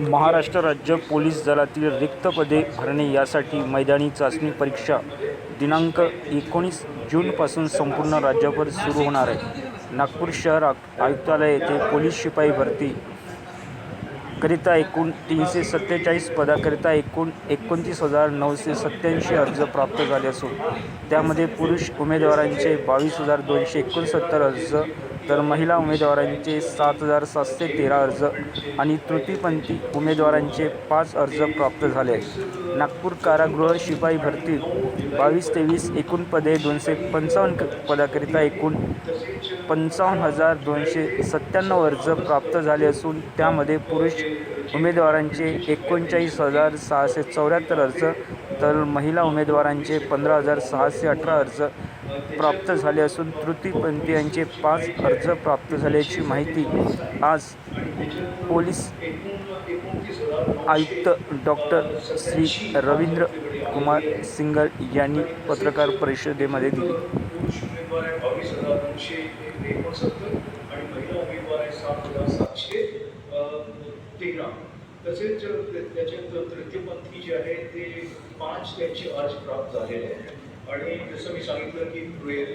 महाराष्ट्र राज्य पोलीस दलातील रिक्त पदे भरणे यासाठी मैदानी चाचणी परीक्षा दिनांक एकोणीस जूनपासून संपूर्ण राज्यभर सुरू होणार आहे. नागपूर शहर आयुक्तालय येथे पोलीस शिपाई भरती. करिता एकूण तीनशे सत्तेचाळीस पदाकरिता एकूण एकोणतीस हजार नऊशे सत्त्याऐंशी अर्ज प्राप्त झाले असून त्यामध्ये पुरुष उमेदवारांचे बावीस हजार दोनशे एकोणसत्तर अर्ज तर महिला उमेदवारांचे सात हजार सातशे तेरा अर्ज आणि तृतीयपंथी उमेदवारांचे पाच अर्ज प्राप्त झाले. नागपूर कारागृह शिपाई भरती बावीस तेवीस एकूण पदे दोनशे पंचावन्न क- पदाकरिता एकूण पंचावन्न हजार दोनशे सत्त्याण्णव अर्ज प्राप्त झाले असून त्यामध्ये पुरुष उमेदवारांचे एकोणचाळीस हजार सहाशे चौऱ्याहत्तर अर्ज तर महिला उमेदवारांचे पंधरा हजार सहाशे अठरा अर्ज प्राप्त झाले असून तृतीयपंथीयांचे पाच अर्ज प्राप्त झाल्याची माहिती आज पोलीस आयुक्त डॉक्टर श्री रवींद्र कुमार सिंगल यांनी पत्रकार परिषदेमध्ये दिली. तसेच त्या- त्याच्यात तृतीयपंथी जे आहे ते पाच त्यांचे अर्ज प्राप्त झालेले आहेत. आणि जसं मी सांगितलं की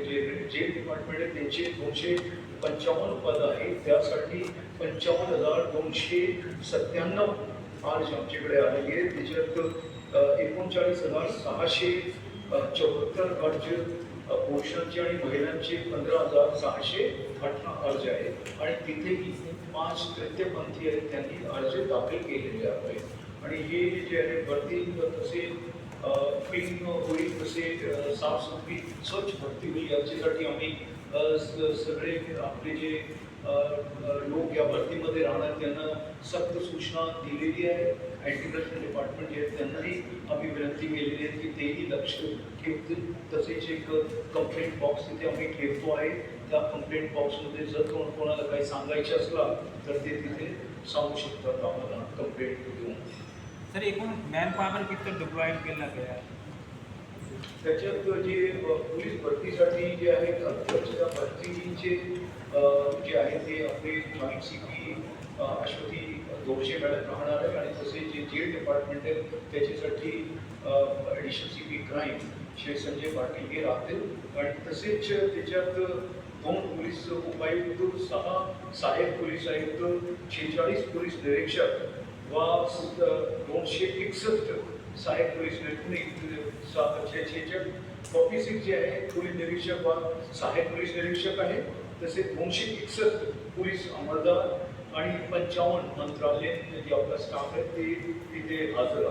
जे जे डिपार्टमेंट आहे त्यांचे दोनशे पंचावन्न पद आहेत. त्यासाठी पंचावन्न हजार दोनशे सत्त्याण्णव अर्ज आमच्याकडे आलेले आहेत. त्याच्यात एकोणचाळीस हजार सहाशे चौऱ्याहत्तर चौहत्तर अर्ज पुरुषांचे आणि महिलांचे पंधरा हजार सहाशे अठरा अर्ज आहेत. आणि तिथेही पाच तृतीयपंथी आहेत त्यांनी अर्ज दाखल केलेले आहेत. आणि हे जे आहे भरती तसे पिंग होईल तसे अ, साफसुथरी स्वच्छ भरती होईल याच्यासाठी आम्ही सगळे आपले जे लोक या भरतीमध्ये राहणार त्यांना सक्त सूचना दिलेली आहे. करप्शन डिपार्टमेंट जे आहेत त्यांनाही आम्ही विनंती केलेली आहे की तेही लक्ष ठेवतील तसेच एक कंप्लेंट बॉक्स तिथे आम्ही ठेवतो आहे. त्या कंप्लेंट बॉक्समध्ये जर कोण कोणाला काही सांगायचं असला तर ते तिथे सांगू शकतात आम्हाला कंप्लेंट देऊन. सर एकूण मॅन पॉवर किती डिप्लॉइड केला गया? त्याच्यात जे पोलीस भरतीसाठी जे आहेत अध्यक्षता भरतीचे जे आहे ते आपले joint C P Ashwati Dorje madam राहणार आहे आणि तसेच जे जेल डिपार्टमेंट आहे त्याच्यासाठी additional C P crime Shri Sanjay Patil हे राहतील. आणि तसेच त्याच्यात दोन पोलीस उपायुक्त सहा सहाय्यक पोलीस आयुक्त शेहेचाळीस पोलीस निरीक्षक वा फक्त दोनशे एकसष्ट सहाय्यक पोलीस निरीक्षक कॉपी सिक्स जे आहे पोलीस निरीक्षक वा सहाय्यक पोलीस निरीक्षक आहे. तसेच दोनशे एकसष्ट पोलीस अंमलदार आणि पंचावन्न मंत्रालय जे आपला स्टाफ आहे ते तिथे हजर